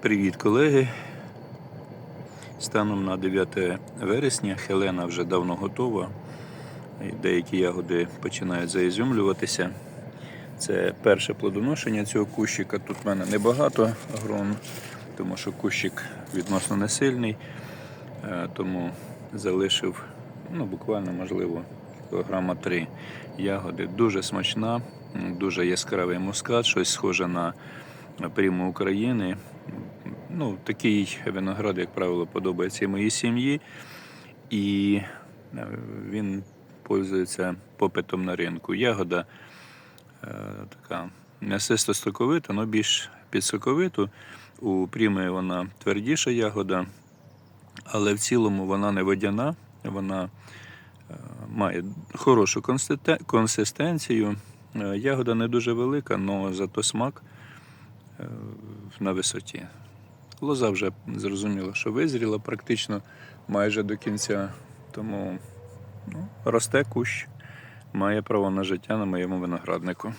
Привіт, колеги. Станом на 9 вересня Хелена вже давно готова. Деякі ягоди починають заізюмлюватися. Це перше плодоношення цього кущика. Тут в мене небагато грон, тому що кущик відносно не сильний, Е, тому залишив ну, буквально, можливо, кілограма 3 ягоди. Дуже смачна, дуже яскравий мускат, щось схоже на пряму України. Ну, такий виноград, як правило, подобається і моїй сім'ї, і е, він пользується попитом на ринку. Ягода е, така м'ясисто соковита але більш підсоковиту. У пріми вона твердіша ягода, але в цілому вона не водяна, вона е, має хорошу консистенцію. Е, Ягода не дуже велика, але зато смак е, на висоті. Лоза вже зрозуміло, що визріла практично майже до кінця. Тому ну, росте кущ, має право на життя на моєму винограднику.